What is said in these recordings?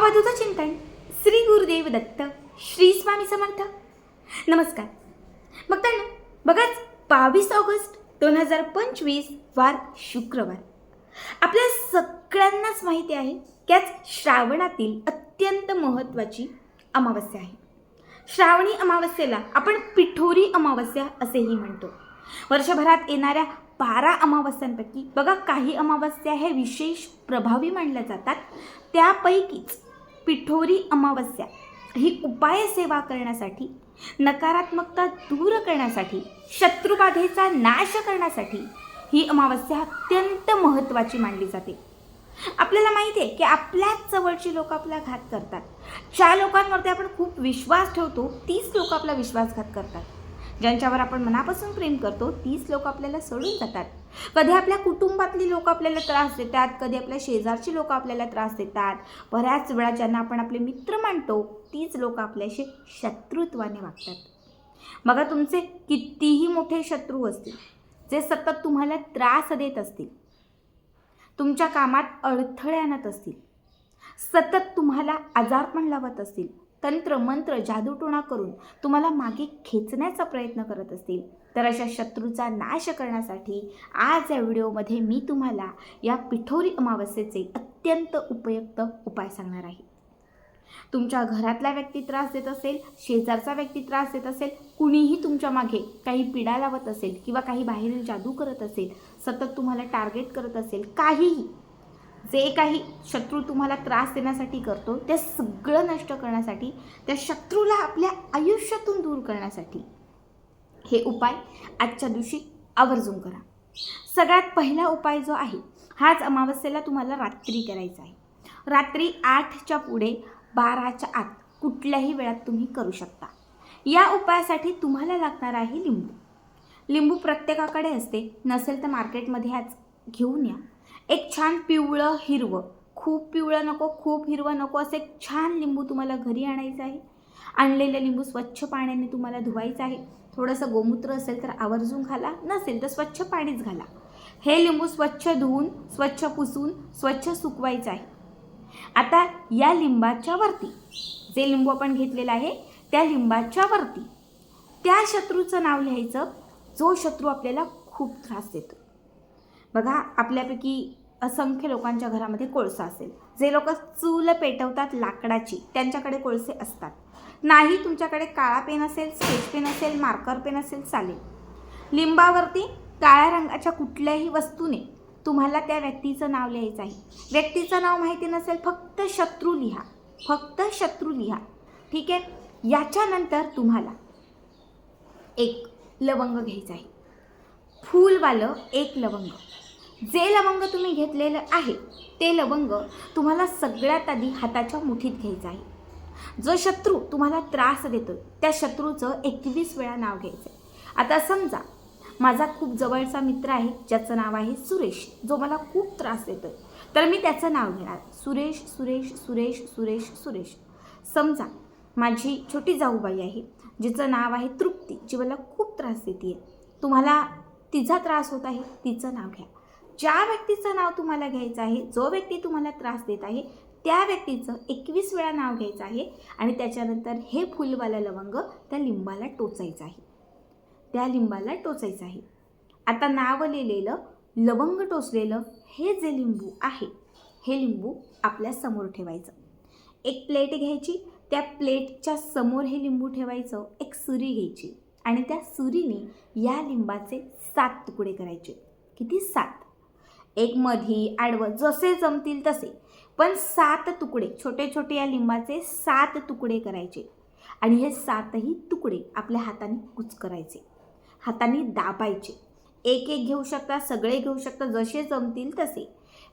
अवधूत चिंतन श्री गुरुदेव दत्त श्री स्वामी समर्थ. नमस्कार. बघताना बघाच बावीस ऑगस्ट दोन हजार पंचवीस वार शुक्रवार. आपल्या सगळ्यांनाच माहिती आहे की आज श्रावणातील अत्यंत महत्त्वाची अमावस्या आहे. श्रावणी अमावस्येला आपण पिठोरी अमावस्या असेही म्हणतो. वर्षभरात येणाऱ्या बारा अमावस्यांपैकी बघा काही अमावस्या हे विशेष प्रभावी मानल्या जातात. त्यापैकीच पिठोरी अमावस्या ही उपाय सेवा करण्यासाठी नकारात्मकता दूर करण्यासाठी शत्रुबाधेचा नाश करण्यासाठी ही अमावस्या अत्यंत महत्त्वाची मानली जाते. आपल्याला माहिती आहे की आपल्याच जवळची लोक आपला घात करतात. ज्या लोकांवरती आपण खूप विश्वास ठेवतो तीच लोक आपला विश्वासघात करतात. ज्यांच्यावर आपण मनापासून प्रेम करतो तीच लोक आपल्याला सोडून जातात. कधी आपल्या कुटुंबातली लोक आपल्याला त्रास देतात कधी आपल्या शेजारची लोक आपल्याला त्रास देतात. बऱ्याच वेळा ज्यांना आपण आपले मित्र मानतो तीच लोक आपल्याशी शत्रुत्वाने वागतात. बघा तुमचे कितीही मोठे शत्रू असतील जे सतत तुम्हाला त्रास देत असतील तुमच्या कामात अडथळे आणत असतील सतत तुम्हाला आजारपण लावत असतील तंत्र मंत्र जादूटोणा करून तुम्हाला मागे खेचण्याचा प्रयत्न करत असतील तर अशा शत्रूचा नाश करण्यासाठी आज या व्हिडिओमध्ये मी तुम्हाला या पिठोरी अमावस्येचे अत्यंत उपयुक्त उपाय सांगणार आहे. तुमच्या घरातला व्यक्ती त्रास देत असेल शेजारचा व्यक्ती त्रास देत असेल कुणीही तुमच्या मागे काही पिडा लावत असेल किंवा काही बाहेरील जादू करत असेल सतत तुम्हाला टार्गेट करत असेल काहीही जे काही शत्रू तुम्हाला त्रास देण्यासाठी करतो ते सगळं नष्ट करण्यासाठी त्या शत्रूला आपल्या आयुष्यातून दूर करण्यासाठी हे उपाय आजच्या दिवशी आवर्जून करा. सगळ्यात पहिला उपाय जो आहे हाच अमावस्येला तुम्हाला रात्री करायचा आहे. रात्री आठच्या पुढे बाराच्या आत कुठल्याही वेळात तुम्ही करू शकता. या उपायासाठी तुम्हाला लागणार आहे लिंबू. लिंबू प्रत्येकाकडे असते नसेल तर मार्केटमध्ये आज घेऊन या. एक छान पिवळं हिरवं खूप पिवळं नको खूप हिरवं नको असं एक छान लिंबू तुम्हाला घरी आणायचं आहे. आणलेलं लिंबू स्वच्छ पाण्याने तुम्हाला धुवायचं आहे. थोडंसं गोमूत्र असेल तर आवर्जून घाला. नसेल तर स्वच्छ पाणीच घाला. हे लिंबू स्वच्छ धुवून स्वच्छ पुसून स्वच्छ सुकवायचं आहे. आता या लिंबाच्या वरती जे लिंबू आपण घेतलेलं आहे त्या लिंबाच्या वरती त्या शत्रूचं नाव लिहायचं. जो शत्रू आपल्याला खूप त्रास देतो. बघा आपल्यापैकी असंख्य लोकांच्या घरामध्ये कोळसा असेल. जे लोक चूल पेटवतात लाकडाची त्यांच्याकडे कोळसे असतात. नाही तुमच्याकडे काळा पेन असेल स्केच पेन असेल मार्कर पेन असेल चालेल. लिंबावरती काळ्या रंगाच्या कुठल्याही वस्तूने तुम्हाला त्या व्यक्तीचं नाव लिहायचं आहे. व्यक्तीचं नाव माहिती नसेल फक्त शत्रू लिहा. फक्त शत्रू लिहा. ठीक आहे? याच्यानंतर तुम्हाला एक लवंग घ्यायचं आहे. फूलवालं एक लवंग. जे लवंग तुम्ही घेतलेलं आहे ते लवंग तुम्हाला सगळ्यात आधी हाताच्या मुठीत घ्यायचं आहे. जो शत्रू तुम्हाला त्रास देतो त्या शत्रूचं एकवीस वेळा नाव घ्यायचं आहे आता समजा माझा खूप जवळचा मित्र आहे ज्याचं नाव आहे सुरेश जो मला खूप त्रास देतो तर मी त्याचं नाव घेणार. सुरेश सुरेश सुरेश सुरेश सुरेश. समजा माझी छोटी जाऊबाई आहे जिचं नाव आहे तृप्ती जी मला खूप त्रास देते आहे तुम्हाला तिचा त्रास होत आहे तिचं नाव घ्या. ज्या व्यक्तीचं नाव तुम्हाला घ्यायचं आहे जो व्यक्ती तुम्हाला त्रास देत आहे त्या व्यक्तीचं एकवीस वेळा नाव घ्यायचं आहे आणि त्याच्यानंतर हे फुलवालं लवंग त्या लिंबाला टोचायचं आहे. त्या लिंबाला टोचायचं आहे. आता नाव लिहिलेलं लवंग टोचलेलं हे जे लिंबू आहे हे लिंबू आपल्यासमोर ठेवायचं. एक प्लेट घ्यायची त्या प्लेटच्या समोर हे लिंबू ठेवायचं एक सुरी घ्यायची आणि त्या सुरीने या लिंबाचे सात तुकडे करायचे. किती? सात. एक मधी आडवं जसे जमतील तसे. पण सात तुकडे छोटे छोटे या लिंबाचे सात तुकडे करायचे. आणि हे सातही तुकडे आपल्या हाताने कुच करायचे हाताने दाबायचे. एक एक घेऊ शकता सगळे घेऊ शकता जसे जमतील तसे.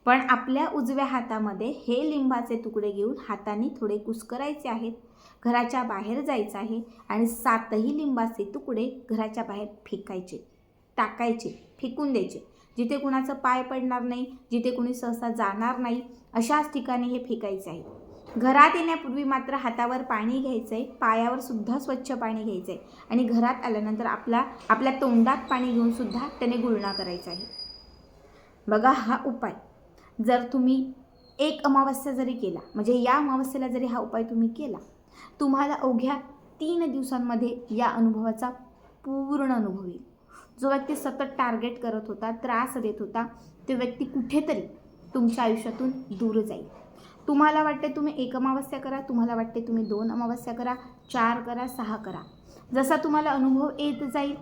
पण आपल्या उजव्या हातामध्ये हे लिंबाचे तुकडे घेऊन हाताने थोडे कुस्करायचे आहेत. घराच्या बाहेर जायचं आहे आणि सातही लिंबाचे तुकडे घराच्या बाहेर फेकायचे टाकायचे फेकून द्यायचे. जिथे कुणाचं पाय पडणार नाही जिथे कुणी सहसा जाणार नाही अशाच ठिकाणी हे फेकायचं आहे. घरात येण्यापूर्वी मात्र हातावर पाणी घ्यायचं आहे पायावर सुद्धा स्वच्छ पाणी घ्यायचं आहे आणि घरात आल्यानंतर आपला आपल्या तोंडात पाणी घेऊन सुद्धा त्याने गुळणा करायचा आहे. बघा हा उपाय. जर तुम्ही एक अमावस्या जरी केला म्हणजे या अमावस्येला जरी हा उपाय तुम्ही केला तुम्हाला अवघ्या तीन दिवसांमध्ये या अनुभवाचा पूर्ण अनुभव येईल. जो व्यक्ती सतत टार्गेट करत होता त्रास देत होता तो व्यक्ती कुठेतरी तुमच्या आयुष्यातून दूर जाईल. तुम्हाला वाटते तुम्ही एक अमावस्या करा तुम्हाला वाटते तुम्ही दोन अमावस्या करा चार करा सहा करा. जसा तुम्हाला अनुभव येत जाईल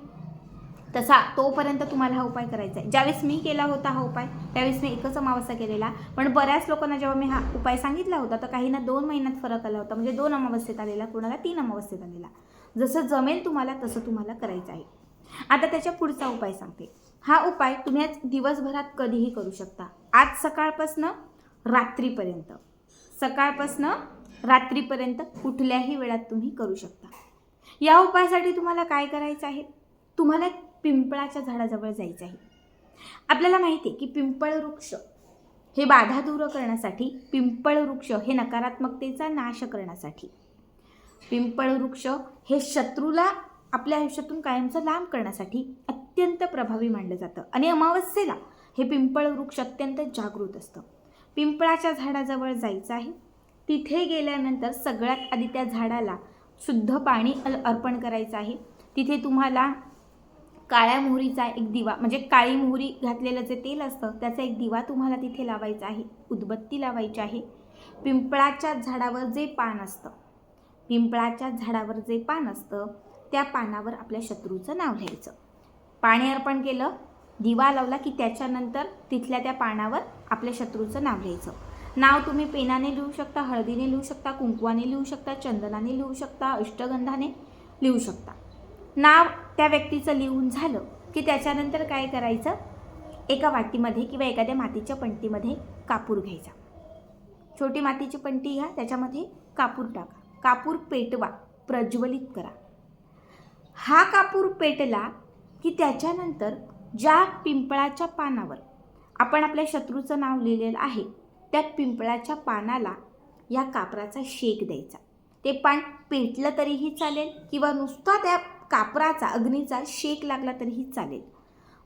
तसा तोपर्यंत तुम्हाला हा उपाय करायचा आहे. ज्यावेळेस मी केला होता हा उपाय त्यावेळेस मी एकच अमावस्या केलेला. पण बऱ्याच लोकांना जेव्हा मी हा उपाय सांगितला होता तर काहींना दोन महिन्यात फरक आला होता. म्हणजे दोन अमावस्येत आलेला कोणाला तीन अमावस्येत आलेला. जसं जमेल तुम्हाला तसं तुम्हाला करायचं आहे. आता त्याच्या पुढचा उपाय सांगते. हा उपाय तुम्ही आज दिवसभरात कधीही करू शकता. आज सकाळपासनं रात्रीपर्यंत. सकाळपासनं रात्रीपर्यंत कुठल्याही वेळात तुम्ही करू शकता. या उपायासाठी तुम्हाला काय करायचं आहे? तुम्हाला एक पिंपळाच्या झाडाजवळ जायचं आहे. आपल्याला माहिती आहे की पिंपळ वृक्ष हे बाधा दूर करण्यासाठी पिंपळ वृक्ष हे नकारात्मकतेचा नाश करण्यासाठी. पिंपळ वृक्ष हे शत्रूला आपल्या आयुष्यातून कायमचं लांब करण्यासाठी अत्यंत प्रभावी मानलं जातं. आणि अमावस्येला हे पिंपळ वृक्ष अत्यंत जागृत असतं. पिंपळाच्या झाडाजवळ जायचं आहे. तिथे गेल्यानंतर सगळ्यात आधी त्या झाडाला शुद्ध पाणी अर्पण करायचं आहे. तिथे तुम्हाला काळ्या मोहरीचा एक दिवा म्हणजे काळी मोहरी घातलेलं जे तेल असतं त्याचा एक दिवा तुम्हाला तिथे लावायचा आहे. उदबत्ती लावायची आहे. पिंपळाच्या झाडावर जे पान असतं पिंपळाच्या झाडावर जे पान असतं त्या पानावर आपल्या शत्रूचं नाव लिहायचं. पाणी अर्पण केलं दिवा लावला की त्याच्यानंतर तिथल्या त्या पानावर आपल्या शत्रूचं नाव लिहायचं नाव तुम्ही पेनाने लिहू शकता हळदीने लिहू शकता कुंकवाने लिहू शकता चंदनाने लिहू शकता अष्टगंधाने लिहू शकता. नाव त्या व्यक्तीचं लिहून झालं की त्याच्यानंतर काय करायचं? एका वाटीमध्ये किंवा एखाद्या मातीच्या पंटीमध्ये कापूर घ्यायचा. छोटी मातीची पंटी घ्या त्याच्यामध्ये कापूर टाका. कापूर पेटवा प्रज्वलित करा. हा कापूर पेटला की त्याच्यानंतर ज्या पिंपळाच्या पानावर आपण आपल्या शत्रूचं नाव लिहिलेलं आहे त्या पिंपळाच्या पानाला या कापराचा शेक द्यायचा. ते पान पेटलं तरीही चालेल किंवा नुसता त्या कापराचा अग्नीचा शेक लागला तरीही चालेल.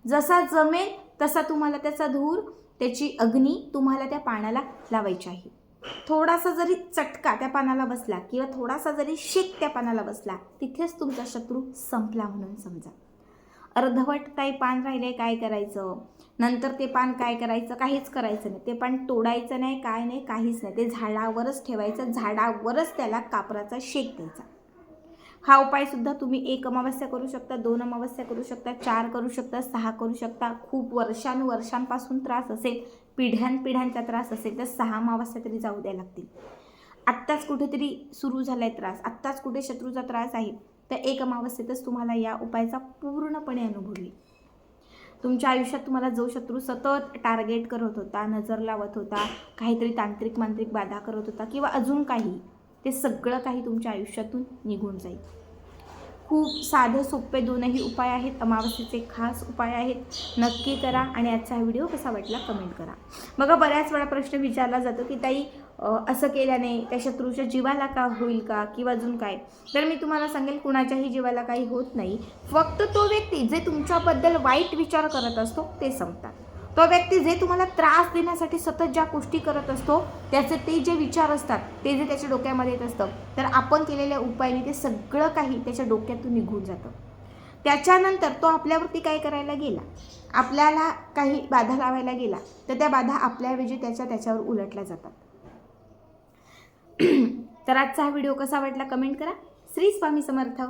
जसा जमेल तसा तुम्हाला त्याचा धूर त्याची अग्नी तुम्हाला त्या पानाला लावायची आहे. थोडासा जरी चटका त्या पानाला बसला किंवा थोडासा जरी शेक त्या पानाला बसला तिथेच तुमचा शत्रू संपला म्हणून समजा. अर्धवट काही पान राहिले काय करायचं? नंतर ते पान काय करायचं? काहीच करायचं नाही. ते पान तोडायचं नाही काय नाही काहीच नाही. ते झाडावरच ठेवायचं झाडावरच त्याला कापराचा शेक द्यायचा. हा उपायसुद्धा तुम्ही एक अमावस्या करू शकता दोन अमावस्या करू शकता चार करू शकता सहा करू शकता. खूप वर्षानुवर्षांपासून त्रास असेल पिढ्यानपिढ्यांचा त्रास असेल तर सहा अमावस्या तरी जाऊ द्या लागतील. आत्ताच कुठेतरी सुरू झाला आहे त्रास. आत्ताच कुठे शत्रूचा त्रास आहे? तर एक अमावस्येतच तुम्हाला या उपायाचा पूर्णपणे अनुभव येईल. तुमच्या आयुष्यात तुम्हाला जो शत्रू सतत टार्गेट करत होता नजर लावत होता काहीतरी तांत्रिक मांत्रिक बाधा करत होता किंवा अजून काही ते सगळं काही तुमच्या आयुष्यातून निघून जाईल. खूप साधे सोपे दोनही उपाय आहेत अमावस्येचे खास उपाय आहेत. नक्की करा आणि आजचा हा व्हिडिओ कसा वाटला कमेंट करा. बघा बऱ्याच वेळा प्रश्न विचारला जातो की ताई असं केल्याने त्या शत्रूच्या जीवाला का होईल का किंवा अजून काय? तर मी तुम्हाला सांगेल कुणाच्याही जीवाला काही होत नाही. फक्त तो व्यक्ती जे तुमच्याबद्दल वाईट विचार करत असतो ते संपतात. तो व्यक्ती जे तुम्हाला त्रास देण्यासाठी सतत ज्या गोष्टी करत असतो त्याचे ते जे विचार असतात ते जे त्याच्या डोक्यामध्ये येत असतं तर आपण केलेल्या उपायाने ते सगळं काही त्याच्या डोक्यातून निघून जातं. त्याच्यानंतर तो आपल्यावरती काय करायला गेला? आपल्याला काही बाधा लावायला गेला तर त्या बाधा आपल्याऐवजी त्याच्या त्याच्यावर उलटल्या जातात. तर आजचा हा व्हिडिओ कसा वाटला कमेंट करा. श्री स्वामी समर्थ.